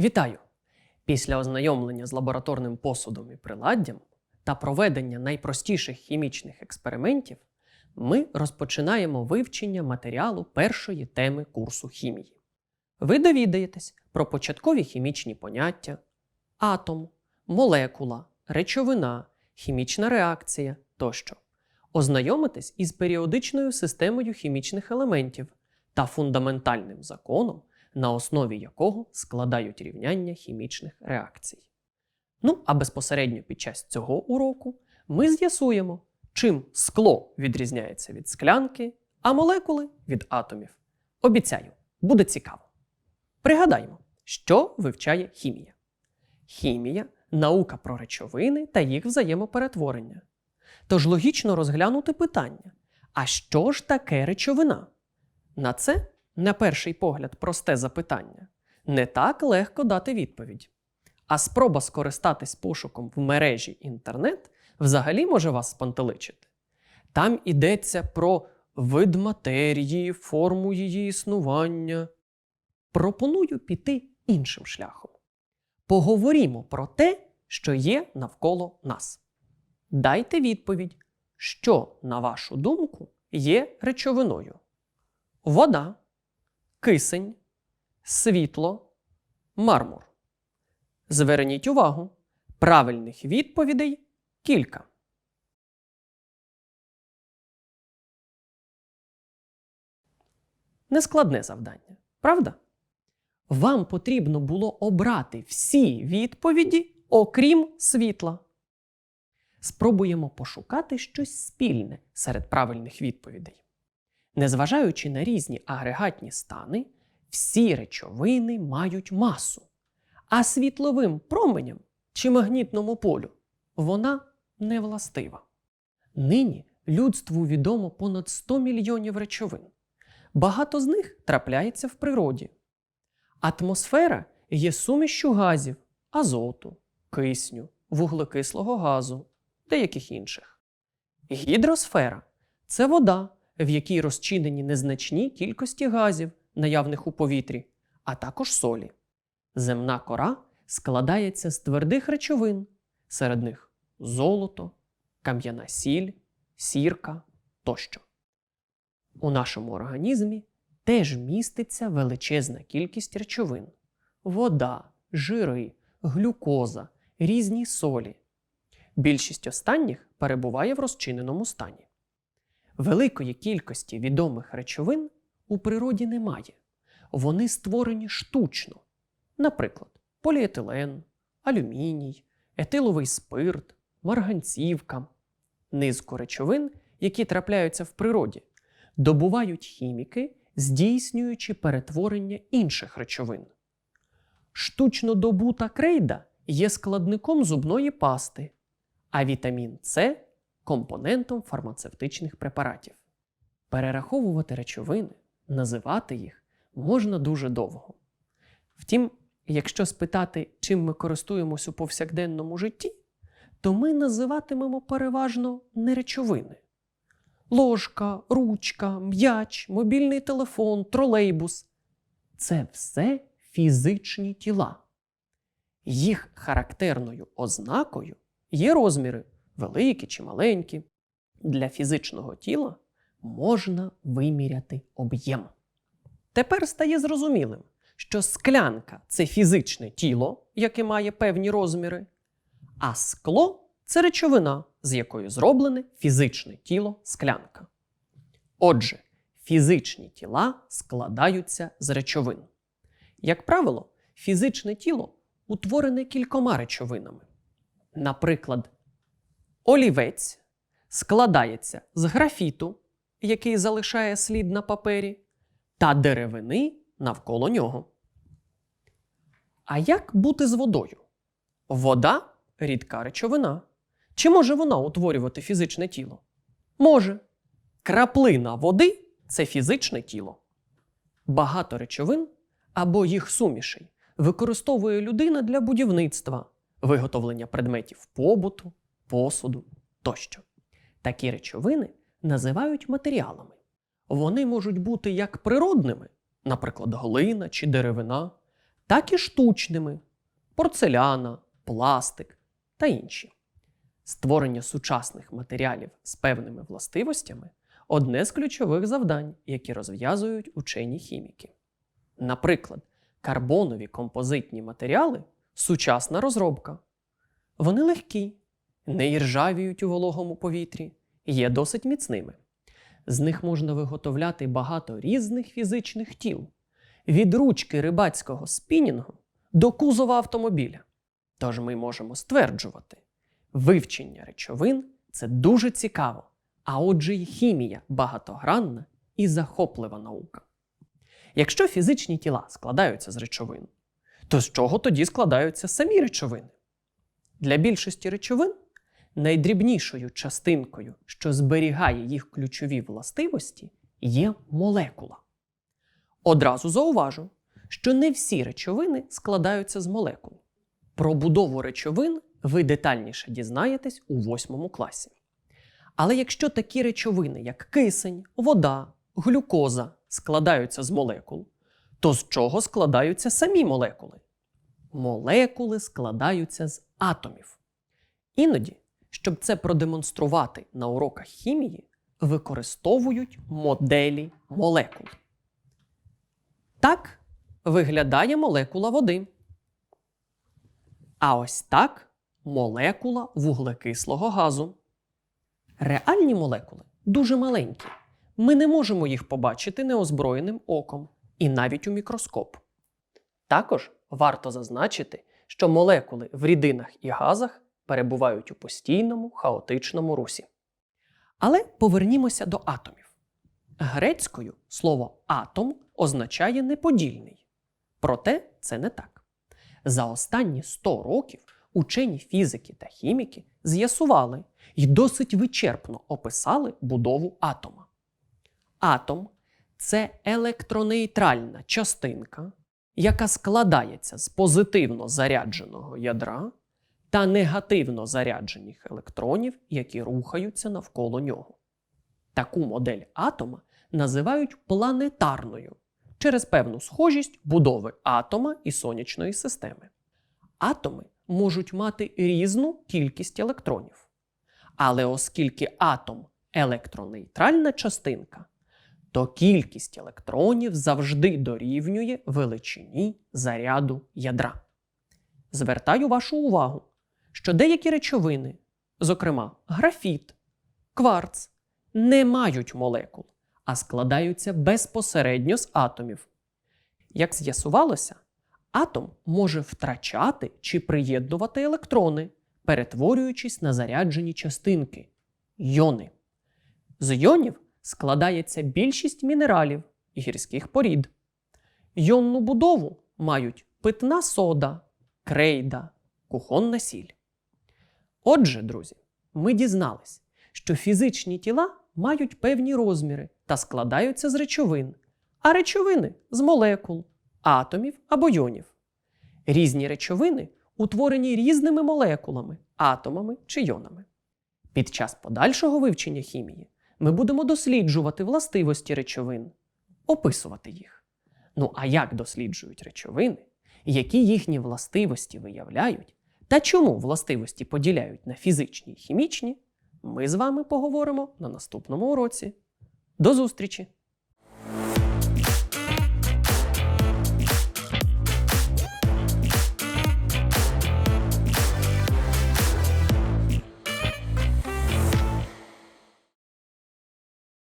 Вітаю! Після ознайомлення з лабораторним посудом і приладдям та проведення найпростіших хімічних експериментів ми розпочинаємо вивчення матеріалу першої теми курсу хімії. Ви довідаєтесь про початкові хімічні поняття, атом, молекула, речовина, хімічна реакція тощо. Ознайомитесь із періодичною системою хімічних елементів та фундаментальним законом, на основі якого складають рівняння хімічних реакцій. Ну, а безпосередньо під час цього уроку ми з'ясуємо, чим скло відрізняється від склянки, а молекули від атомів. Обіцяю, буде цікаво. Пригадаймо, що вивчає хімія. Хімія наука про речовини та їх взаємоперетворення. Тож логічно розглянути питання: а що ж таке речовина? На це, на перший погляд, просте запитання не так легко дати відповідь. А спроба скористатись пошуком в мережі інтернет взагалі може вас спантеличити. Там йдеться про вид матерії, форму її існування. Пропоную піти іншим шляхом. Поговоримо про те, що є навколо нас. Дайте відповідь, що, на вашу думку, є речовиною: вода, кисень, світло, мармур. Зверніть увагу, правильних відповідей кілька. Нескладне завдання, правда? Вам потрібно було обрати всі відповіді, окрім світла. Спробуємо пошукати щось спільне серед правильних відповідей. Незважаючи на різні агрегатні стани, всі речовини мають масу, а світловим променям чи магнітному полю вона не властива. Нині людству відомо понад 100 мільйонів речовин. Багато з них трапляється в природі. Атмосфера є сумішчю газів, азоту, кисню, вуглекислого газу, деяких інших. Гідросфера це вода, в якій розчинені незначні кількості газів, наявних у повітрі, а також солі. Земна кора складається з твердих речовин, серед них золото, кам'яна сіль, сірка тощо. У нашому організмі теж міститься величезна кількість речовин: вода, жири, глюкоза, різні солі. Більшість останніх перебуває в розчиненому стані. Великої кількості відомих речовин у природі немає. Вони створені штучно. Наприклад, поліетилен, алюміній, етиловий спирт, марганцівка. Низку речовин, які трапляються в природі, добувають хіміки, здійснюючи перетворення інших речовин. Штучно добута крейда є складником зубної пасти, а вітамін С компонентом фармацевтичних препаратів. Перераховувати речовини, називати їх можна дуже довго. Втім, якщо спитати, чим ми користуємось у повсякденному житті, то ми називатимемо переважно не речовини. Ложка, ручка, м'яч, мобільний телефон, тролейбус це все фізичні тіла. Їх характерною ознакою є розміри великі чи маленькі. Для фізичного тіла можна виміряти об'єм. Тепер стає зрозумілим, що склянка це фізичне тіло, яке має певні розміри, а скло це речовина, з якої зроблене фізичне тіло склянка. Отже, фізичні тіла складаються з речовин. Як правило, фізичне тіло утворене кількома речовинами. Наприклад, олівець складається з графіту, який залишає слід на папері, та деревини навколо нього. А як бути з водою? Вода рідка речовина. Чи може вона утворювати фізичне тіло? Може. Краплина води це фізичне тіло. Багато речовин або їх сумішей використовує людина для будівництва, виготовлення предметів побуту, посуду тощо. Такі речовини називають матеріалами. Вони можуть бути як природними, наприклад, глина чи деревина, так і штучними порцеляна, пластик та інші. Створення сучасних матеріалів з певними властивостями одне з ключових завдань, які розв'язують учені хіміки. Наприклад, карбонові композитні матеріали сучасна розробка. Вони легкі, не іржавіють у вологому повітрі, є досить міцними. З них можна виготовляти багато різних фізичних тіл, від ручки рибацького спінінгу до кузова автомобіля. Тож ми можемо стверджувати, вивчення речовин це дуже цікаво, а отже, й хімія багатогранна і захоплива наука. Якщо фізичні тіла складаються з речовин, то з чого тоді складаються самі речовини? Для більшості речовин найдрібнішою частинкою, що зберігає їх ключові властивості, є молекула. Одразу зауважу, що не всі речовини складаються з молекул. Про будову речовин ви детальніше дізнаєтесь у восьмому класі. Але якщо такі речовини, як кисень, вода, глюкоза, складаються з молекул, то з чого складаються самі молекули? Молекули складаються з атомів. Іноді, щоб це продемонструвати на уроках хімії, використовують моделі молекул. Так виглядає молекула води. А ось так молекула вуглекислого газу. Реальні молекули дуже маленькі. Ми не можемо їх побачити неозброєним оком і навіть у мікроскоп. Також варто зазначити, що молекули в рідинах і газах перебувають у постійному хаотичному русі. Але повернімося до атомів. Грецькою слово атом означає неподільний. Проте це не так. За останні 100 років учені фізики та хіміки з'ясували і досить вичерпно описали будову атома. Атом це електронейтральна частинка, яка складається з позитивно зарядженого ядра та негативно заряджених електронів, які рухаються навколо нього. Таку модель атома називають планетарною через певну схожість будови атома і сонячної системи. Атоми можуть мати різну кількість електронів. Але оскільки атом електронейтральна частинка, то кількість електронів завжди дорівнює величині заряду ядра. Звертаю вашу увагу, що деякі речовини, зокрема графіт, кварц, не мають молекул, а складаються безпосередньо з атомів. Як з'ясувалося, атом може втрачати чи приєднувати електрони, перетворюючись на заряджені частинки йони. З йонів складається більшість мінералів і гірських порід. Йонну будову мають питна сода, крейда, кухонна сіль. Отже, друзі, ми дізнались, що фізичні тіла мають певні розміри та складаються з речовин, а речовини з молекул, атомів або йонів. Різні речовини утворені різними молекулами, атомами чи йонами. Під час подальшого вивчення хімії ми будемо досліджувати властивості речовин, описувати їх. Ну а як досліджують речовини, які їхні властивості виявляють, та чому властивості поділяють на фізичні і хімічні, ми з вами поговоримо на наступному уроці. До зустрічі!